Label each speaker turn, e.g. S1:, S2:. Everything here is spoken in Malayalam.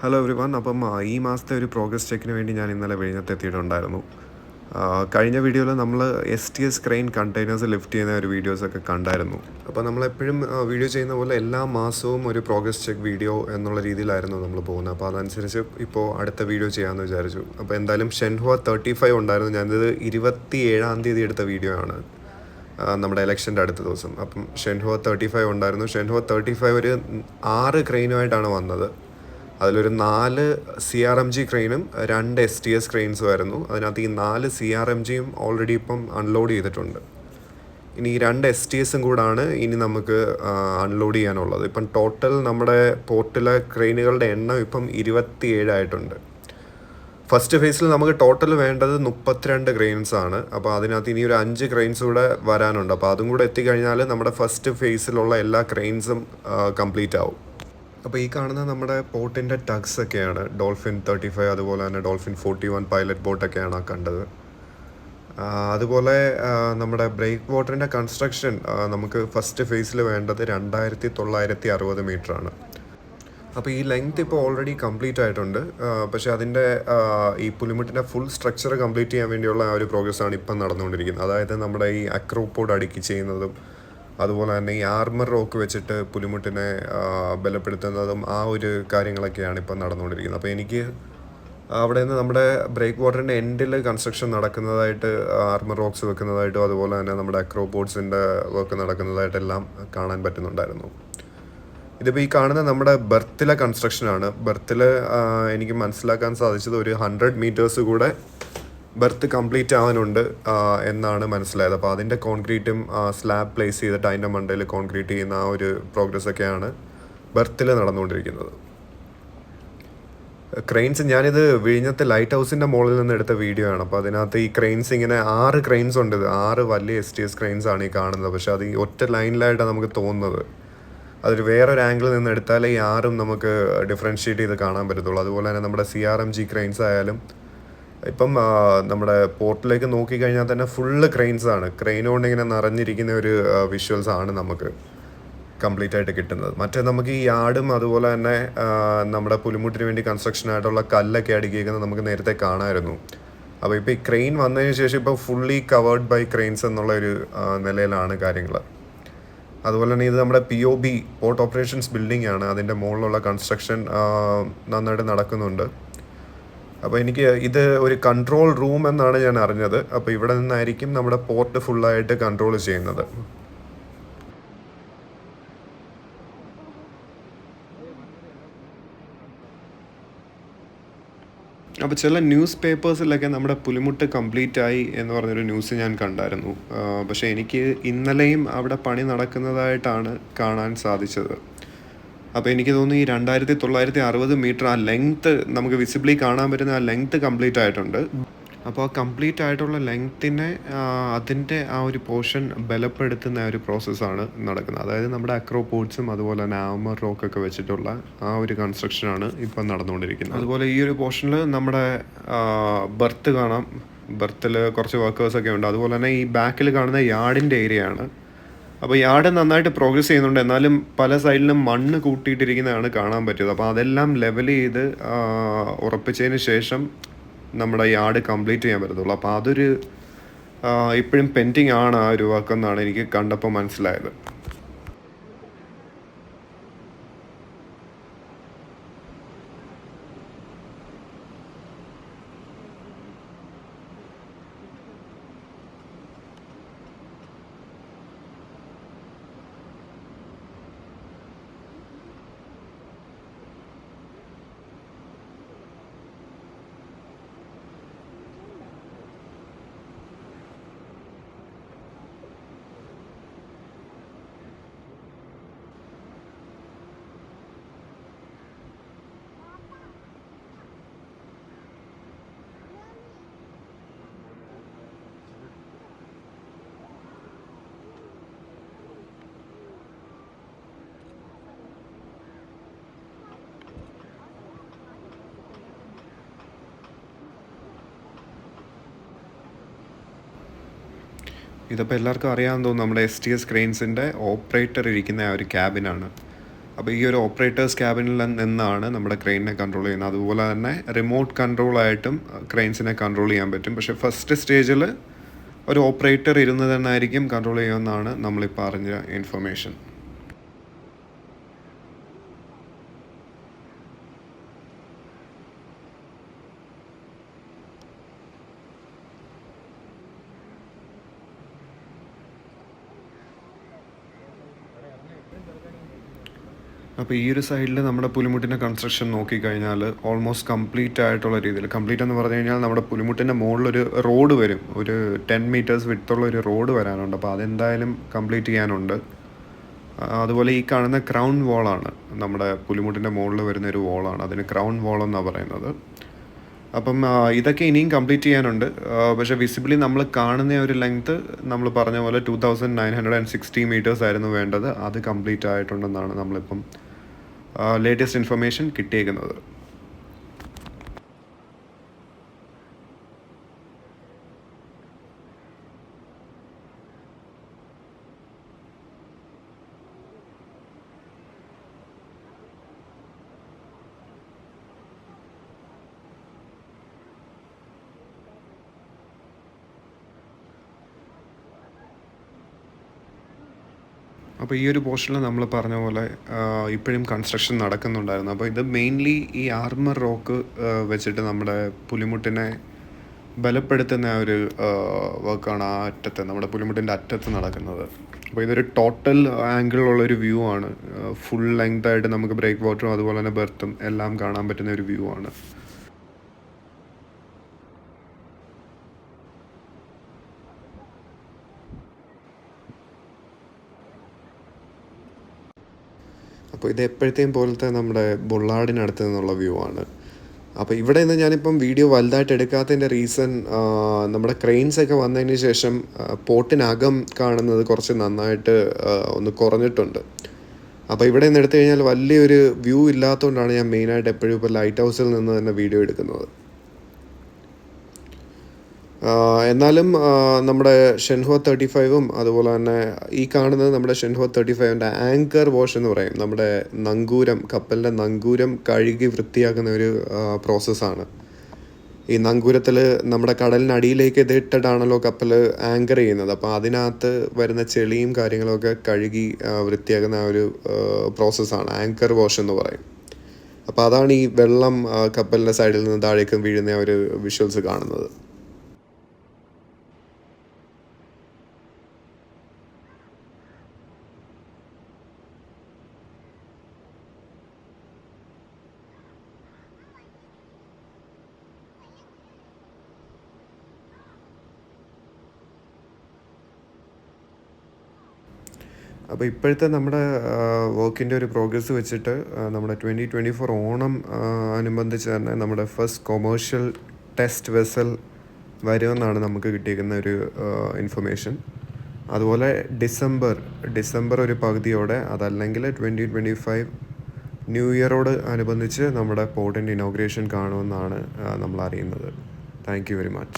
S1: ഹലോ എവറി വൺ അപ്പം ഈ മാസത്തെ ഒരു പ്രോഗ്രസ് ചെക്കിന് വേണ്ടി ഞാൻ ഇന്നലെ വിഴിഞ്ഞത്ത് എത്തിയിട്ടുണ്ടായിരുന്നു കഴിഞ്ഞ വീഡിയോയിൽ നമ്മൾ S T S crane containers lift ചെയ്യുന്ന ഒരു വീഡിയോസൊക്കെ കണ്ടായിരുന്നു. അപ്പോൾ നമ്മളെപ്പോഴും വീഡിയോ ചെയ്യുന്ന പോലെ എല്ലാ മാസവും ഒരു പ്രോഗ്രസ് ചെക്ക് വീഡിയോ എന്നുള്ള രീതിയിലായിരുന്നു നമ്മൾ പോകുന്നത്. അപ്പോൾ അതനുസരിച്ച് ഇപ്പോൾ അടുത്ത വീഡിയോ ചെയ്യാമെന്ന് വിചാരിച്ചു. അപ്പോൾ എന്തായാലും ഷെൻഹുവ തേർട്ടി ഫൈവ് ഉണ്ടായിരുന്നു. ഞാനിത് ഇരുപത്തി ഏഴാം തീയതി എടുത്ത വീഡിയോ ആണ് നമ്മുടെ ഇലക്ഷന്റെ അടുത്ത ദിവസം. അപ്പം ഷെൻഹുവ തേർട്ടി ഫൈവ് ഉണ്ടായിരുന്നു. ഷെൻഹുവ തേർട്ടി ഫൈവ് ഒരു ആറ് ക്രെയിനുമായിട്ടാണ് വന്നത്. അതിലൊരു നാല് സി ആർ എം ജി ക്രെയിനും രണ്ട് എസ് ടി എസ് ക്രെയിൻസും ആയിരുന്നു. അതിനകത്ത് ഈ നാല് സി ആർ എം ജിയും ഓൾറെഡി ഇപ്പം അൺലോഡ് ചെയ്തിട്ടുണ്ട്. ഇനി ഈ രണ്ട് എസ് ടി എസും കൂടാണ് ഇനി നമുക്ക് അൺലോഡ് ചെയ്യാനുള്ളത്. ഇപ്പം ടോട്ടൽ നമ്മുടെ പോർട്ടിലെ ക്രെയിനുകളുടെ എണ്ണം ഇപ്പം ഇരുപത്തി ഏഴായിട്ടുണ്ട് ഫസ്റ്റ് ഫേസിൽ നമുക്ക് ടോട്ടൽ വേണ്ടത് മുപ്പത്തിരണ്ട് ക്രെയിൻസ് ആണ്. അപ്പോൾ അതിനകത്ത് ഇനി ഒരു അഞ്ച് ക്രെയിൻസ് കൂടെ വരാനുണ്ട്. അപ്പോൾ അതും കൂടെ എത്തിക്കഴിഞ്ഞാൽ നമ്മുടെ ഫസ്റ്റ് ഫേസിലുള്ള എല്ലാ ക്രെയിൻസും കംപ്ലീറ്റ് ആവും. അപ്പോൾ ഈ കാണുന്ന നമ്മുടെ ബോട്ടിന്റെ ടഗ്സ് ഒക്കെയാണ്. ഡോൾഫിൻ തേർട്ടി ഫൈവ് അതുപോലെ തന്നെ ഡോൾഫിൻ ഫോർട്ടി വൺ പൈലറ്റ് ബോട്ടൊക്കെയാണ് കണ്ടത്. അതുപോലെ നമ്മുടെ ബ്രേക്ക് വാട്ടറിന്റെ കൺസ്ട്രക്ഷൻ നമുക്ക് ഫസ്റ്റ് ഫേസിൽ വേണ്ടത് രണ്ടായിരത്തി തൊള്ളായിരത്തി അറുപത് മീറ്ററാണ് അപ്പോൾ ഈ ലെങ്ത് ഇപ്പോൾ ഓൾറെഡി കംപ്ലീറ്റ് ആയിട്ടുണ്ട്. പക്ഷേ അതിന്റെ ഈ പുലിമുട്ടിന്റെ ഫുൾ സ്ട്രക്ചർ കംപ്ലീറ്റ് ചെയ്യാൻ വേണ്ടിയുള്ള ആ ഒരു പ്രോഗ്രസ്സാണ് ഇപ്പം നടന്നുകൊണ്ടിരിക്കുന്നത്. അതായത് നമ്മുടെ ഈ അക്രോപ്പോഡ് അടുക്കി ചെയ്യുന്നതും അതുപോലെ തന്നെ ഈ ആർമർ റോക്ക് വെച്ചിട്ട് പുലിമുട്ടിനെ ബലപ്പെടുത്തുന്നതും ആ ഒരു കാര്യങ്ങളൊക്കെയാണ് ഇപ്പം നടന്നുകൊണ്ടിരിക്കുന്നത്. അപ്പോൾ എനിക്ക് അവിടെ നിന്ന് നമ്മുടെ ബ്രേക്ക് വാട്ടറിന്റെ എൻഡിൽ കൺസ്ട്രക്ഷൻ നടക്കുന്നതായിട്ട് ആർമർ റോക്സ് വെക്കുന്നതായിട്ടും അതുപോലെ തന്നെ നമ്മുടെ അക്രോപോർട്സിന്റെ വർക്ക് നടക്കുന്നതായിട്ടെല്ലാം കാണാൻ പറ്റുന്നുണ്ടായിരുന്നു. ഇതിപ്പോൾ ഈ കാണുന്ന നമ്മുടെ ബർത്തിലെ കൺസ്ട്രക്ഷനാണ്. ബർത്തിൽ എനിക്ക് മനസ്സിലാക്കാൻ സാധിച്ചത് ഒരു ഹൺഡ്രഡ് മീറ്റേഴ്സ് കൂടെ ബർത്ത് കംപ്ലീറ്റ് ആവാനുണ്ട് എന്നാണ് മനസ്സിലായത്. അപ്പോൾ അതിന്റെ കോൺക്രീറ്റും സ്ലാബ് പ്ലേസ് ചെയ്തിട്ട് അതിന്റെ മണ്ടയിൽ കോൺക്രീറ്റ് ചെയ്യുന്ന ആ ഒരു പ്രോഗ്രസ് ഒക്കെയാണ് ബർത്തിൽ നടന്നുകൊണ്ടിരിക്കുന്നത്. ക്രെയിൻസ് ഞാനിത് വിഴിഞ്ഞത്തെ ലൈറ്റ് ഹൗസിന്റെ മുകളിൽ നിന്ന് എടുത്ത വീഡിയോ ആണ്. അപ്പോൾ അതിനകത്ത് ഈ ക്രെയിൻസ് ഇങ്ങനെ ആറ് ക്രെയിൻസ് ഉണ്ട്. ആറ് വലിയ എസ് ടി എസ് ക്രെയിൻസ് ആണ് ഈ കാണുന്നത്. പക്ഷേ അത് ഈ ഒറ്റ ലൈനിലായിട്ടാണ് നമുക്ക് തോന്നുന്നത്. അതൊരു വേറൊരു ആംഗിളിൽ നിന്ന് എടുത്താലേ ഈ ആറും നമുക്ക് ഡിഫറൻഷ്യേറ്റ് ചെയ്ത് കാണാൻ പറ്റത്തുള്ളൂ. അതുപോലെ തന്നെ നമ്മുടെ C R M G cranes ആയാലും ഇപ്പം നമ്മുടെ പോർട്ടിലേക്ക് നോക്കിക്കഴിഞ്ഞാൽ തന്നെ ഫുള്ള് ക്രെയിൻസ് ആണ്. ക്രെയിൻ കൊണ്ട് ഇങ്ങനെ നിറഞ്ഞിരിക്കുന്ന ഒരു വിഷ്വൽസ് ആണ് നമുക്ക് കംപ്ലീറ്റ് ആയിട്ട് കിട്ടുന്നത്. മറ്റേ നമുക്ക് ഈ ആടും അതുപോലെ തന്നെ നമ്മുടെ പുലിമുട്ടിന് വേണ്ടി കൺസ്ട്രക്ഷൻ ആയിട്ടുള്ള കല്ലൊക്കെ അടുക്കിയിരിക്കുന്നത് നമുക്ക് നേരത്തെ കാണാമായിരുന്നു അപ്പോൾ ഇപ്പോൾ ഈ ക്രെയിൻ വന്നതിന് ശേഷം ഇപ്പോൾ ഫുള്ളി കവേർഡ് ബൈ ക്രെയിൻസ് എന്നുള്ള ഒരു നിലയിലാണ് കാര്യങ്ങൾ അതുപോലെ തന്നെ ഇത് നമ്മുടെ P O B port operations building ആണ്. അതിന്റെ മുകളിലുള്ള കൺസ്ട്രക്ഷൻ നന്നായിട്ട് നടക്കുന്നുണ്ട്. അപ്പോൾ എനിക്ക് ഇത് ഒരു കൺട്രോൾ റൂം എന്നാണ് ഞാൻ അറിഞ്ഞത്. അപ്പോൾ ഇവിടെ നിന്നായിരിക്കും നമ്മുടെ പോർട്ട് ഫുള്ളായിട്ട് കൺട്രോൾ ചെയ്യുന്നത്. അപ്പോൾ ചില ന്യൂസ് പേപ്പേഴ്സിലൊക്കെ നമ്മുടെ പുലിമുട്ട് കംപ്ലീറ്റ് ആയി എന്ന് പറഞ്ഞൊരു ന്യൂസ് ഞാൻ കണ്ടായിരുന്നു. പക്ഷേ എനിക്ക് ഇന്നലെയും അവിടെ പണി നടക്കുന്നതായിട്ടാണ് കാണാൻ സാധിച്ചത്. അപ്പോൾ എനിക്ക് തോന്നുന്നു ഈ രണ്ടായിരത്തി തൊള്ളായിരത്തി അറുപത് മീറ്റർ ആ ലെങ്ത്ത് നമുക്ക് വിസിബിളി കാണാൻ പറ്റുന്ന ആ ലെങ്ത്ത് കംപ്ലീറ്റ് ആയിട്ടുണ്ട്. അപ്പോൾ ആ കംപ്ലീറ്റ് ആയിട്ടുള്ള ലെങ്ത്തിനെ അതിന്റെ ആ ഒരു പോർഷൻ ബലപ്പെടുത്തുന്ന ഒരു പ്രോസസ്സാണ് നടക്കുന്നത്. അതായത് നമ്മുടെ അക്രോപോർട്സും അതുപോലെ തന്നെ ആമർ റോക്കൊക്കെ വെച്ചിട്ടുള്ള ആ ഒരു കൺസ്ട്രക്ഷനാണ് ഇപ്പം നടന്നുകൊണ്ടിരിക്കുന്നത്. അതുപോലെ ഈ ഒരു പോർഷനിൽ നമ്മുടെ ബർത്ത് കാണാം. ബർത്തിൽ കുറച്ച് വർക്കേഴ്സൊക്കെ ഉണ്ട്. അതുപോലെ തന്നെ ഈ ബാക്കിൽ കാണുന്ന യാർഡിന്റെ ഏരിയ ആണ്. അപ്പോൾ യാർഡ് നന്നായിട്ട് പ്രോഗ്രസ് ചെയ്യുന്നുണ്ട്. എന്നാലും പല സൈഡിലും മണ്ണ് കൂട്ടിയിട്ടിരിക്കുന്നതാണ് കാണാൻ പറ്റിയത്. അപ്പോൾ അതെല്ലാം ലെവൽ ചെയ്ത് ഉറപ്പിച്ചതിന് ശേഷം നമ്മുടെ യാർഡ് കംപ്ലീറ്റ് ചെയ്യാൻ പറ്റത്തുള്ളൂ. അപ്പോൾ അതൊരു ഇപ്പോഴും പെൻഡിങ് ആണ് ആ ഒരു വർക്ക് എന്നാണ് എനിക്ക് കണ്ടപ്പോൾ മനസ്സിലായത്. ഇതിപ്പോൾ എല്ലാവർക്കും അറിയാമെന്ന് തോന്നുന്നു നമ്മുടെ എസ് ടി എസ് ക്രെയിൻസിന്റെ ഓപ്പറേറ്റർ ഇരിക്കുന്ന ആ ഒരു ക്യാബിനാണ് അപ്പോൾ ഈ ഒരു ഓപ്പറേറ്റേഴ്സ് ക്യാബിനിൽ നിന്നാണ് നമ്മുടെ ക്രെയിനിനെ കൺട്രോൾ ചെയ്യുന്നത്. അതുപോലെ തന്നെ റിമോട്ട് കൺട്രോളായിട്ടും ക്രെയിൻസിനെ കൺട്രോൾ ചെയ്യാൻ പറ്റും. പക്ഷേ ഫസ്റ്റ് സ്റ്റേജിൽ ഒരു ഓപ്പറേറ്റർ ഇരുന്ന് തന്നെ ആയിരിക്കും കൺട്രോൾ ചെയ്യുമെന്നാണ് നമ്മളിപ്പോൾ അറിഞ്ഞ ഇൻഫർമേഷൻ അപ്പോൾ ഈ ഒരു സൈഡിൽ നമ്മുടെ പുലിമുട്ടിന്റെ കൺസ്ട്രക്ഷൻ നോക്കിക്കഴിഞ്ഞാൽ ഓൾമോസ്റ്റ് കംപ്ലീറ്റ് ആയിട്ടുള്ള രീതിയിൽ കംപ്ലീറ്റ് എന്ന് പറഞ്ഞു കഴിഞ്ഞാൽ നമ്മുടെ പുലിമുട്ടിന്റെ മുകളിലൊരു റോഡ് വരും. ഒരു ടെൻ മീറ്റേഴ്സ് വിട്ടുള്ള ഒരു റോഡ് വരാനുണ്ട്. അപ്പോൾ അതെന്തായാലും കംപ്ലീറ്റ് ചെയ്യാനുണ്ട്. അതുപോലെ ഈ കാണുന്ന ക്രൗൺ വോളാണ് നമ്മുടെ പുലിമുട്ടിന്റെ മുകളിൽ വരുന്ന ഒരു വോളാണ് അതിന് ക്രൗൺ വോൾ എന്നാണ് പറയുന്നത്. അപ്പം ഇതൊക്കെ ഇനിയും കംപ്ലീറ്റ് ചെയ്യാനുണ്ട്. പക്ഷേ വിസിബിളി നമ്മൾ കാണുന്ന ഒരു ലെങ്ത് നമ്മൾ പറഞ്ഞ പോലെ two thousand nine hundred and sixty metres ആയിരുന്നു വേണ്ടത്. അത് കംപ്ലീറ്റ് ആയിട്ടുണ്ടെന്നാണ് നമ്മളിപ്പം ലേറ്റസ്റ്റ് ഇൻഫർമേഷൻ കിട്ടിയേക്കുന്നത്. അപ്പോൾ ഈ ഒരു പോർഷനിൽ നമ്മൾ പറഞ്ഞ പോലെ ഇപ്പോഴും കൺസ്ട്രക്ഷൻ നടക്കുന്നുണ്ടായിരുന്നു. അപ്പോൾ ഇത് മെയിൻലി ഈ ആർമർ റോക്ക് വെച്ചിട്ട് നമ്മുടെ പുലിമുട്ടിനെ ബലപ്പെടുത്തുന്ന ഒരു വർക്കാണ് ആ അറ്റത്ത് നമ്മുടെ പുലിമുട്ടിന്റെ അറ്റത്ത് നടക്കുന്നത്. അപ്പോൾ ഇതൊരു ടോട്ടൽ ആംഗിളുള്ളൊരു വ്യൂ ആണ്. ഫുൾ ലെങ്ത് ആയിട്ട് നമുക്ക് ബ്രേക്ക് വാട്ടറും അതുപോലെ തന്നെ ബെർത്തും എല്ലാം കാണാൻ പറ്റുന്ന ഒരു വ്യൂ ആണ്. അപ്പോൾ ഇത് എപ്പോഴത്തെയും പോലത്തെ നമ്മുടെ ബുള്ളാടിനടുത്ത് നിന്നുള്ള വ്യൂ ആണ്. അപ്പോൾ ഇവിടെ നിന്ന് ഞാനിപ്പം വീഡിയോ വലുതായിട്ട് എടുക്കാത്തതിന്റെ റീസൺ നമ്മുടെ ക്രെയിൻസ് ഒക്കെ വന്നതിന് ശേഷം പോട്ടിനകം കാണുന്നത് കുറച്ച് നന്നായിട്ട് ഒന്ന് കുറഞ്ഞിട്ടുണ്ട്. അപ്പോൾ ഇവിടെ നിന്ന് എടുത്തു കഴിഞ്ഞാൽ വലിയൊരു വ്യൂ ഇല്ലാത്തതുകൊണ്ടാണ് ഞാൻ മെയിനായിട്ട് എപ്പോഴും ഇപ്പോൾ ലൈറ്റ് ഹൗസിൽ നിന്ന് തന്നെ വീഡിയോ എടുക്കുന്നത്. എന്നാലും നമ്മുടെ ഷെൻഹോ തേർട്ടി ഫൈവും അതുപോലെ തന്നെ ഈ കാണുന്നത് നമ്മുടെ ഷെൻഹോ തേർട്ടി ഫൈവിന്റെ ആങ്കർ വാഷ് എന്ന് പറയും. നമ്മുടെ നങ്കൂരം കപ്പലിന്റെ നങ്കൂരം കഴുകി വൃത്തിയാക്കുന്ന ഒരു പ്രോസസ്സാണ് ഈ നങ്കൂരത്തിൽ നമ്മുടെ കടലിനടിയിലേക്ക് ഇത് ഇട്ടിട്ടാണല്ലോ കപ്പൽ ആങ്കർ ചെയ്യുന്നത്. അപ്പോൾ അതിനകത്ത് വരുന്ന ചെളിയും കാര്യങ്ങളൊക്കെ കഴുകി വൃത്തിയാക്കുന്ന ഒരു പ്രോസസ്സാണ് ആങ്കർ വാഷ് എന്ന് പറയും. അപ്പോൾ അതാണ് ഈ വെള്ളം കപ്പലിന്റെ സൈഡിൽ നിന്ന് താഴേക്കും വീഴുന്ന ഒരു വിഷ്വൽസ് കാണുന്നത്. അപ്പോൾ ഇപ്പോഴത്തെ നമ്മുടെ വർക്കിന്റെ ഒരു പ്രോഗ്രസ് വെച്ചിട്ട് നമ്മുടെ ട്വന്റി ട്വന്റി ഫോർ ഓണം അനുബന്ധിച്ച് തന്നെ നമ്മുടെ ഫസ്റ്റ് കൊമേഴ്ഷ്യൽ ടെസ്റ്റ് വെസൽ വരുമെന്നാണ് നമുക്ക് കിട്ടിയിരിക്കുന്ന ഒരു ഇൻഫർമേഷൻ അതുപോലെ ഡിസംബർ ഡിസംബർ ഒരു പകുതിയോടെ അതല്ലെങ്കിൽ ട്വന്റി ട്വന്റി ഫൈവ് ന്യൂ ഇയറോട് അനുബന്ധിച്ച് നമ്മുടെ പോർട്ടിന്റെ ഇനോഗ്രേഷൻ കാണുമെന്നാണ് നമ്മൾ അറിയുന്നത്. Thank you very much